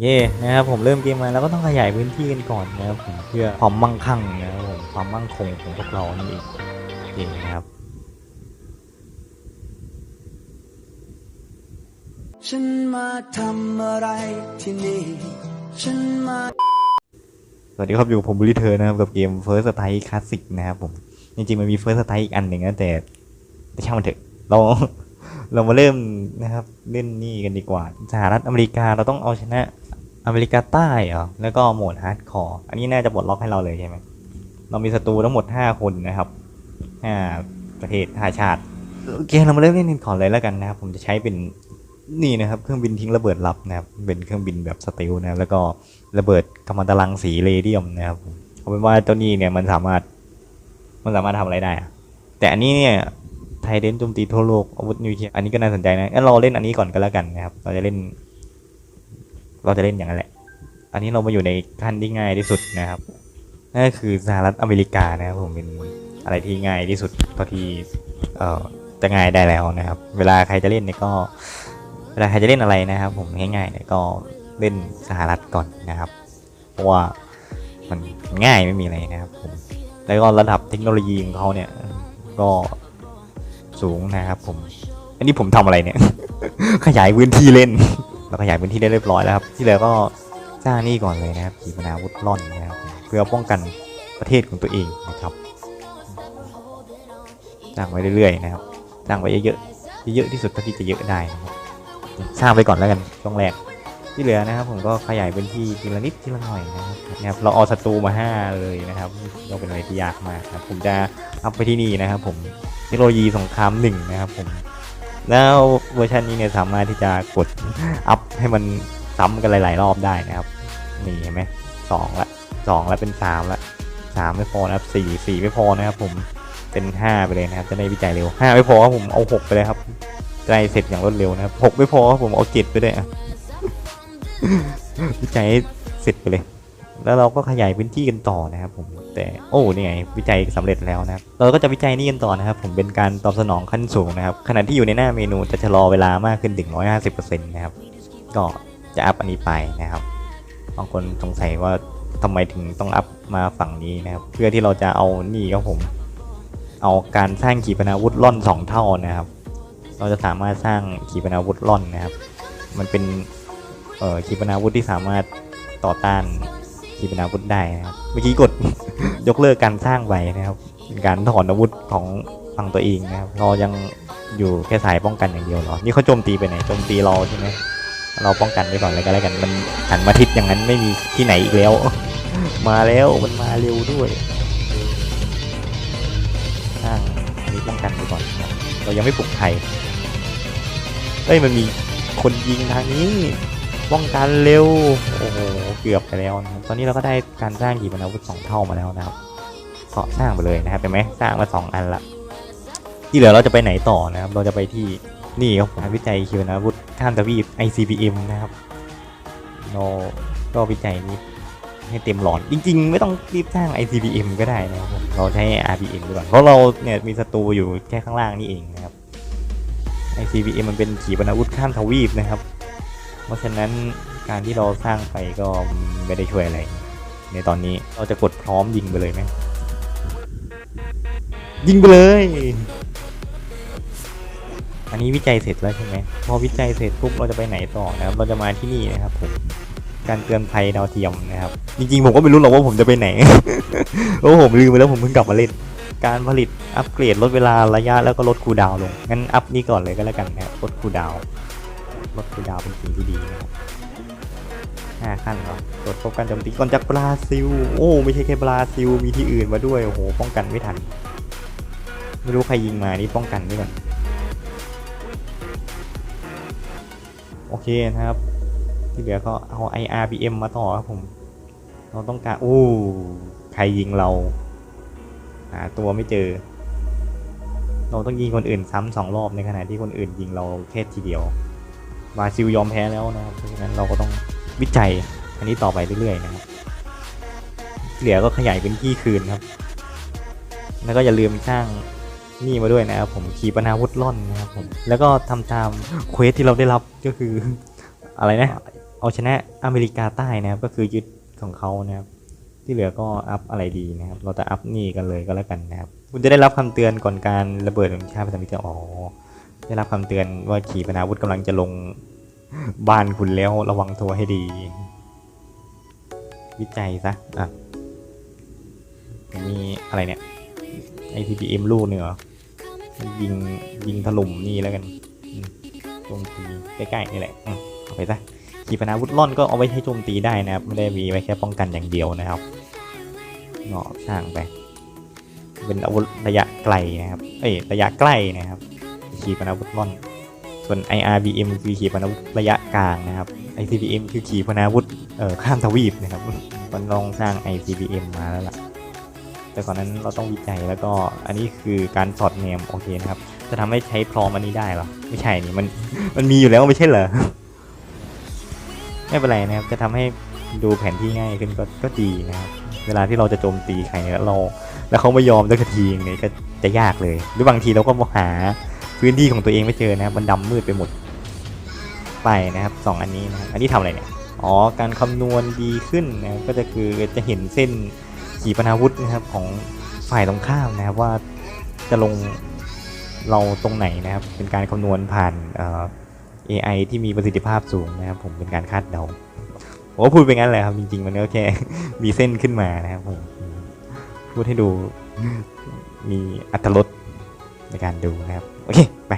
เย่นะครับผมเริ่มเกมมาแล้วก็ต้องขยายพื้นที่กันก่อนนะครับผมเพื่อความมั่งคั่งนะครับผมความมั่งคงของพวกเรานี่เองเองนะครับฉันมาทำอะไรที่นี่ฉันมาสวัสดีครับอยู่กับผมบุริเธอนะครับกับเกม First Strike Classic นะครับผมจริงๆมันมี First Strike อีกอันหนึ่งนะแต่แต่ช่างมันเถอะเราเรามาเริ่มนะครับเล่นนี่กันดีกว่าสหรัฐอเมริกาเราต้องเอาชนะ อเมริกาใต้เหรอ แล้วก็โหมดฮาร์ดคอร์ อันนี้น่าจะปลดล็อกให้เราเลยใช่ไหม เรามีศัตรูทั้งหมด 5 คนนะครับ5ประเทศ5ชาติ โอเค เรามาเริ่มเล่นกันก่อนเลยแล้วกันนะครับ ผมจะใช้เป็นนี่นะครับ เครื่องบินทิ้งระเบิดลับนะครับ เป็นเครื่องบินแบบสติลนะครับแล้วก็ระเบิดกัมมันตรังสีเรเดียมนะครับเอาเป็นว่าเจ้านี่เนี่ยมันสามารถ มันสามารถทำอะไรได้ แต่อันนี้เนี่ยไทยเดนโจมตีทั่วโลกอาวุธนิวเคลียร์ อันนี้ก็น่าสนใจนะงั้นเราเล่นอันนี้ก่อนก็แล้วกันนะครับ เราจะเล่น เราจะเล่นอย่างนั้นแหละ อันนี้เรามาอยู่ในขั้นที่ง่ายที่สุดนะครับนั่นก็คือสหรัฐอเมริกานะครับผมเป็นอะไรที่ง่ายที่สุดเท่าที่เอ่อจะง่ายได้แล้วนะครับ เวลาใครจะเล่นเนี่ยก็ เวลาใครจะเล่นอะไรนะครับ ผมง่ายๆเนี่ยก็เล่นสหรัฐก่อนนะครับ เพราะว่ามันง่ายไม่มีอะไรนะครับผมแล้วก็ระดับเทคโนโลยีของเขาเนี่ย ก็สูงนะครับ ผม อันนี้ผมทำอะไรเนี่ย ขยายพื้นที่เล่น เราขยายพื้นที่ได้เรียบร้อยแล้วครับที่เหลือก็สร้างนี่ก่อนเลยนะครับขีปนาวุธล่อนนะครับเพื่อป้องกันประเทศของตัวเองนะครับสร้างไว้เรื่อยๆนะครับสร้างไว้เยอะๆเยอะๆที่สุดเท่าที่จะเยอะได้นะครับสร้างไปก่อนแล้วกันช่วงแรกที่เหลือนะครับผมก็ขยายพื้นที่ทีละนิดทีละหน่อยนะครับนะครับเราเอาศัตรูมาห้าเลยนะครับก็เป็นอะไรที่ยากมากครับผมจะอัพไปที่นี่นะครับ ผมเทคโนโลยีสงครามหนึ่งนะครับผม แล้วเวอร์ชันนี้เนี่ยสามารถที่จะกดอัพให้มันซ้ำกันหลายๆรอบได้นะครับ นี่เห็นไหมสองละสองละเป็นสามละสามไม่พอนะครับสี่สี่ไม่พอนะครับผมเป็นห้าไปเลยนะครับ จะได้วิจัยเร็วห้าไม่พอครับผมเอาหกไปเลยครับจะได้เสร็จอย่างรวดเร็วนะครับหกไม่พอครับผมเอาเจ็ดไปด้วยวิจัยเสร็จไปเลย แล้วเราก็ขยายพื้นที่กันต่อนะครับผมแต่โอ้นี่ไงวิจัยสำเร็จแล้วนะครับเราก็จะวิจัยนี่กันต่อนะครับ ผมเป็นการตอบสนองขั้นสูงนะครับขณะที่อยู่ในหน้าเมนูจะชะลอเวลามากขึ้นถึง 150%นะครับก็จะอัพอันนี้ไปนะครับบางคนสงสัยว่าทำไมถึงต้องอัพมาฝั่งนี้นะครับ เพื่อที่เราจะเอานี่ครับผม เอาการสร้างขีปนาวุธล่อนสองเท่านะครับ เราจะสามารถสร้างขีปนาวุธล่อนนะครับ มันเป็นเอ่อขีปนาวุธที่สามารถต่อต้าน ขีปนาวุธได้นะครับเมื่อกี้กด ยกเลิกการสร้างไปนะครับเป็นการถอนอาวุธของฝั่งตัวเองนะครับเรายังอยู่แค่สายป้องกันอย่างเดียวเหรอนี่เขาโจมตีไปไหนโจมตีเราใช่ไหมเราป้องกันไปก่อนเลยก็แล้วกันมันหันมาทิศอย่างนั้นไม่มีที่ไหนอีกแล้ว มาแล้วมันมาเร็วด้วยสร้างนี้ป้องกันไปก่อนเรายังไม่ปลุกไทยเอ้ยมันมีคนยิงทางนี้ ป้องกันเร็ว โอ้โห เกือบไปแล้วนะครับ ตอนนี้เราก็ได้การสร้างขีปนาวุธสองเท่ามาแล้วนะครับก็สร้างไปเลยนะครับเห็นไหมสร้างมาสองอันละ ที่เหลือเราจะไปไหนต่อนะครับ เราจะไปที่นี่ครับผมวิจัยขีปนาวุธข้ามทวีป ICBM นะครับเราก็วิจัยนี้ให้เต็มหลอดจริง ๆ ไม่ต้องรีบสร้าง ICBM ก็ได้นะครับผมเราใช้ RBM ดีกว่าเพราะเราเนี่ยมีศัตรูอยู่แค่ข้างล่างนี่เองนะครับ ICBM มันเป็นขีปนาวุธข้ามทวีปนะครับ เพราะฉะนั้นการที่เราสร้างไปก็ไม่ได้ช่วยอะไร ในตอนนี้เราจะกดพร้อมยิงไปเลยไหมยิงไปเลย อันนี้วิจัยเสร็จแล้วใช่ไหมพอวิจัยเสร็จปุ๊บเราจะไปไหนต่อนะครับ เราจะมาที่นี่นะครับผมการเตือนภัยดาวเทียมนะครับ จริงๆผมก็ไม่รู้หรอกว่าผมจะไปไหนเพราะผมลืมไปแล้วผมเพิ่งกลับมาเล่น การผลิตอัปเกรดลดเวลาระยะแล้วก็ลดคูลดาวน์ลงงั้นอัพนี่ก่อนเลยก็แล้วกันนะครับลดคูลดาวน์ ลดคูลดาวเป็นสิ่งที่ดีนะครับห้าขั้นเหรอตรวจพบการโจมตีก่อนจากบราซิล โอ้ไม่ใช่แค่บราซิล มีที่อื่นมาด้วย โอ้โห ป้องกันไม่ทัน ไม่รู้ใครยิงมา นี่ป้องกันด้วยก่อนโอเคนะครับ ที่เหลือก็เอา IRBM มาต่อครับผม เราต้องการ โอ้ ใครยิงเรา หาตัวไม่เจอ เราต้องยิงคนอื่นซ้ำสองรอบในขณะที่คนอื่นยิงเราแค่ทีเดียว บราซิลยอมแพ้แล้วนะครับเพราะฉะนั้นเราก็ต้องวิจัยอันนี้ต่อไปเรื่อยๆนะครับเหลือก็ขยายพื้นที่คืนครับ แล้วก็อย่าลืมสร้างนี่มาด้วยนะครับผมขีปนาวุธล่อนนะครับผมแล้วก็ทำตามเควสที่เราได้รับก็คืออะไรนะ เอาชนะอเมริกาใต้นะครับ ก็คือยึดของเขานะครับ ที่เหลือก็อัพอะไรดีนะครับ เราจะอัพนี่กันเลยก็แล้วกันนะครับ คุณจะได้รับคำเตือนก่อนการระเบิดของชาติพันธมิตรอ๋อ ได้รับคำเตือนว่าขีปนาวุธกำลังจะลงบ้านคุณแล้วระวังตัวให้ดี วิจัยซะอะมีอะไรเนี่ย ICBM ลูกเนี่เหรอยิงยิงถล่มนี่แล้วกันโจมตีใกล้ๆนี่แหละอเอาไปซะขีปนาวุธล่อนก็เอาไว้ใช้โจมตีได้นะครับไม่ได้มีไว้แค่ป้องกันอย่างเดียวนะครับเนาะช่างไปเป็นอาวุธระยะไกลนะครับ เอ้ยระยะใกล้นะครับ ขีปนาวุธล่อน ส่วน IRBM คือขีปนาวุธระยะกลางนะครับ ICBM คือขีปนาวุธเอ่อข้ามทวีปนะครับมันลองสร้าง ICBM มาแล้วล่ะ แต่ก่อนนั้นเราต้องวิจัยแล้วก็อันนี้คือการสอดแนมโอเคนะครับ จะทำให้ใช้พร้อมอันนี้ได้หรอ ไม่ใช่นี่มันมันมีอยู่แล้วไม่ใช่เหรอ ไม่เป็นไรนะครับ จะทำให้ดูแผนที่ง่ายขึ้นก็ก็ดีนะครับ เวลาที่เราจะโจมตีใครเนี่ยเรา แล้วเขาไม่ยอมสักทีเนี่ยก็จะยากเลย หรือบางทีเราก็มาหา พื้นที่ของตัวเองไม่เจอนะครับ มันดำมืดไปหมด ไปนะครับสองอันนี้นะอันนี้ทำอะไรเนี่ย อ๋อ การคำนวณดีขึ้นนะครับก็จะคือจะเห็นเส้นขีปนาวุธนะครับของฝ่ายตรงข้ามนะครับว่าจะลงเราตรงไหนนะครับ เป็นการคำนวณผ่านเอ่อ AI ที่มีประสิทธิภาพสูงนะครับ ผมเป็นการคาดเดาผมก็พูดไปงั้นแหละครับจริงๆมันก็แค่มีเส้นขึ้นมานะครับผมพูดให้ดูมีอัตรส ในการดูนะครับโอเคไป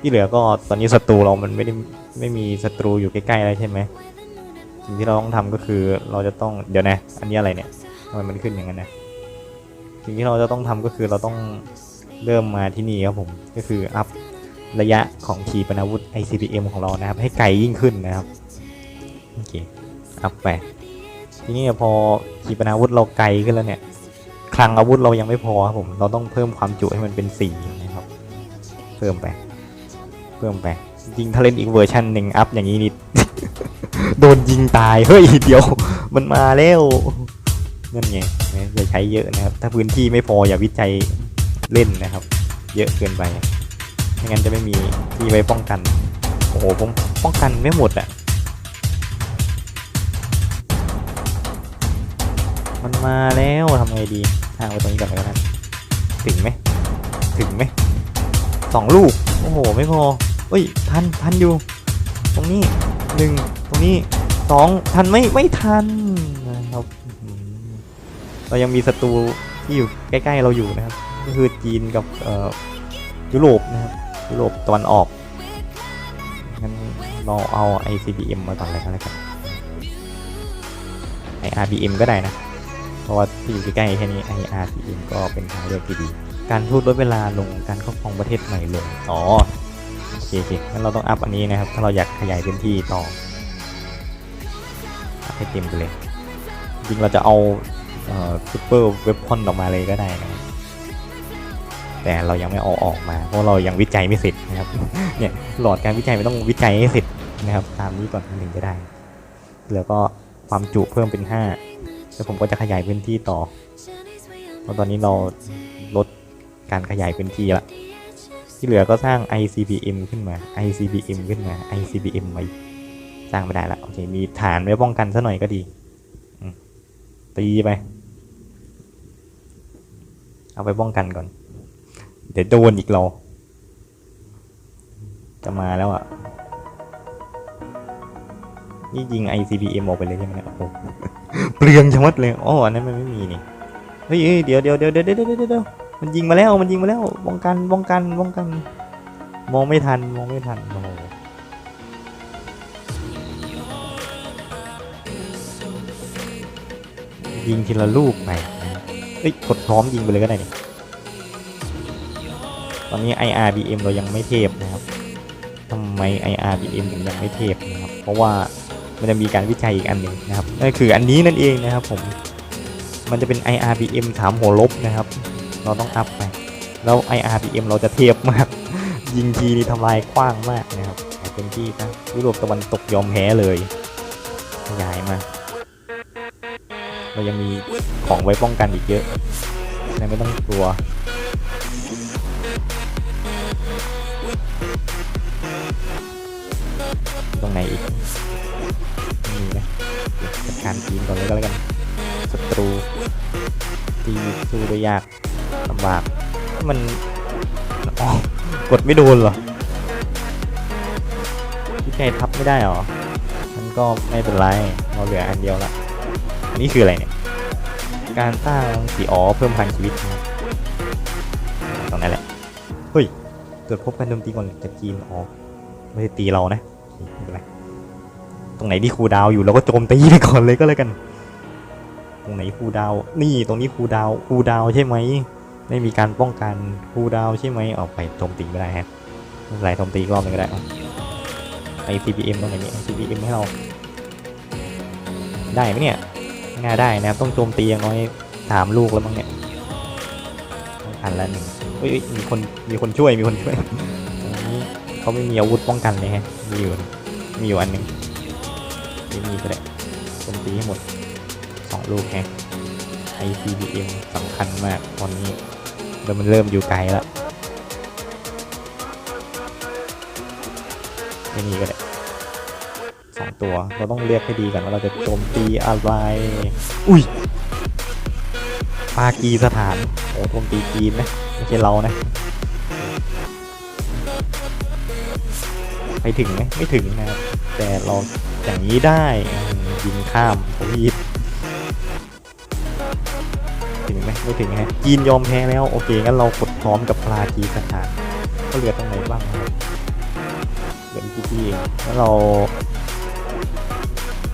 ที่เหลือก็ตอนนี้ศัตรูเรามันไม่ได้ไม่มีศัตรูอยู่ใกล้ๆแล้วใช่ไหมสิ่งที่เราต้องทำก็คือเราจะต้องเดี๋ยวนะ อันนี้อะไรเนี่ยทำไมมันขึ้นอย่างนั้นนะสิ่งที่เราจะต้องทำก็คือเราต้องเริ่มมาที่นี่ครับผมก็คืออัพระยะของขีปนาวุธ ICBM ของเรานะครับ ให้ไกลยิ่งขึ้นนะครับโอเคอัพไปทีนี้พอขีปนาวุธเราไกลขึ้นแล้วเนี่ยคลังอาวุธเรายังไม่พอครับผม เราต้องเพิ่มความจุให้มันเป็นสี่ พิ่มไป เพิ่มไป ยิงถ้าเล่นอีกเวอร์ชันหนึ่งอัพอย่างนี้นิด โดนยิงตายเฮ้ยเดี๋ยว มันมาแล้วนั่นไงอย่าใช้เยอะนะครับ ถ้าพื้นที่ไม่พออย่าวิจัยเล่นนะครับ เยอะเกินไปไม่งั้นจะไม่มีที่ไว้ป้องกัน โอ้โหผมป้องกันไม่หมดอะมันมาแล้วทำไงดีทางไปตรงนี้ก่อนแล้วกันถึงไหมถึงไหม สองลูก โอ้โห ไม่พอเอ้ย ทัน ทันอยู่ ตรงนี้หนึ่งตรงนี้สองทันไหม่ไม่ทันนะครับเรายังมีศัตรูที่อยู่ใกล้ๆเราอยู่นะครับ ก็คือจีนกับเอ่อยุโรปนะครับยุโรปตะวันออกงั้นเราเอา ICBM มาก่อนเลยก็แล้วกัน IRBM ก็ได้นะ เพราะว่าที่อยู่ใกล้ๆแค่นี้ IRBM ก็เป็นทางเลือกที่ดี การพูดลดเวลาลงการครอบครองประเทศใหม่ลงอ๋อโอเคโอเคงั้นเราต้องอัพอันนี้นะครับ ถ้าเราอยากขยายพื้นที่ต่ออัพให้เต็มไปเลย จริงเราจะเอาซูเปอร์เว็บพอนออกมาเลยก็ได้นะแต่เรายังไม่เอาออกมา เพราะเรายังวิจัยไม่เสร็จนะครับ เนี่ยหลอดการวิจัยไมันต้องวิจัยให้เสร็จนะครับ ตามนี้ก่อนถึงจะได้ แล้วก็ความจุเพิ่มเป็น5แล้วผมก็จะขยายพื้นที่ต่อเพราะตอนนี้เราลด การขยายพื้นที่ละ ที่เหลือก็สร้าง ICBM ขึ้นมา ICBM ขึ้นมา ICBM มาอีกสร้างไม่ได้ละโอเคมีฐานไว้ป้องกันซะหน่อยก็ดีตีไป เอาไปป้องกันก่อน เดี๋ยวโดนอีกเรา จะมาแล้วอะ นี่ยิง ICBM ออกไปเลยใช่ไหมเนี่ยโอ้โหเปลืองชะมัดเลยอ๋ออันนั้นมันไม่มีนี่ เฮ้ยเดี๋ยวเดี๋ยวเดี๋ยวเดี๋ยวเดี๋ยวเดี๋ยว มันยิงมาแล้วมันยิงมาแล้วป้องกันป้องกันป้องกัน มองไม่ทันมองไม่ทันโอ้โหยิงทีละลูกไปเอ้ยกดพร้อมยิงไปเลยก็ได้นี่ตอนนี้ IRBM เรายังไม่เทพนะครับทำไม IRBM ถึงยังไม่เทพนะครับ เพราะว่ามันจะมีการวิจัยอีกอันหนึ่งนะครับนั่นคืออันนี้นั่นเองนะครับผม มันจะเป็น IRBM ถามหัวลบนะครับ เราต้องอัพไป แล้ว IRBM เราจะเทียบมาก ยิงทีนี่ทำลายกว้างมากนะครับแต่เป็นที่นะยุโรปตะวันตกยอมแพ้เลยขยายมา เรายังมีของไว้ป้องกันอีกเยอะนะไม่ต้องกลัวตรงไหนอีกการจีนก่อนเลยก็แล้วกันศัตรูตีสู้ได้ยาก ลำบากมันอ๋อกดไม่โดนเหรอพี่ไก่ทับไม่ได้หรอมันก็ไม่เป็นไรเราเหลืออันเดียวละอันนี้คืออะไรเนี่ย การสร้างสีอ๋อเพิ่มพันชีวิตนะครับตรงนั้นแหละเฮ้ยตรวจพบการโจมตีก่อนจากจีนอ๋อไม่ได้ตีเรานะเป็นไรตรงไหนที่ครูดาวอยู่เราก็โจมตีไปก่อนเลยก็แล้วกัน ตรงไหนครูดาว นี่ตรงนี้ครูดาวครูดาวใช่ไหม ไม่มีการป้องกันคูดาวใช่ไหมออกไปโจมตีไม่ได้ฮะไม่เป็นไรโจมตีรอบหนึงก็ได้เอาไอ CPM ตรงไหนนี่ CPM ให้เรา ได้ไหมเนี่ยไม่น่าได้นะครับต้องโจมตีอย่างน้อยสามลูกแล้วมั้งเนี่ยต้องทันแล้วหนึ่งเฮ้ยมีคนมีคนช่วยมีคนช่วยอันนี้เขาไม่มีอาวุธป้องกันเลยฮะมีอยู่มีอยู่อันหนึ่งไม่มีก็ได้โจมตีให้หมดสองลูกฮะ ICBM สำคัญมากตอนนี้ แล้วมันเริ่มอยู่ไกลแล้วไม่มีก็ได้สองตัว เราต้องเลือกให้ดีก่อนว่าเราจะโจมตีอะไร อุ้ยปากีสถานโอ้โจมตีจีนนะไม่ใช่เรานะไปถึงไหมไม่ถึงนะครับแต่เราอย่างนี้ได้ยิงข้ามทวีป ถึงไหมไม่ถึงฮะจีนยอมแพ้แล้วโอเคงั้นเรากดพร้อมกับปลากีสถานก็เหลือตรงไหนบ้างเหลือกี่ที่เองแล้วเรา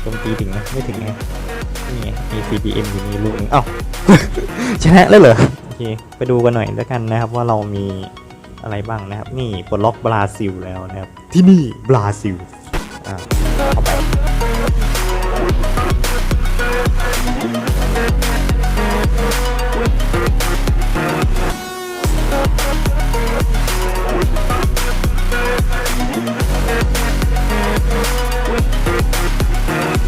โจมตีถึงไหมไม่ถึงไงนี่ไงมี CPM อยู่มีลูกนึงเอ้าชนะแล้วเหรอโอเคไปดูกันหน่อยแล้วกันนะครับว่าเรามีอะไรบ้างนะครับ นี่ปลดล็อกบราซิลแล้วนะครับ ที่นี่บราซิลอ่าเข้าไป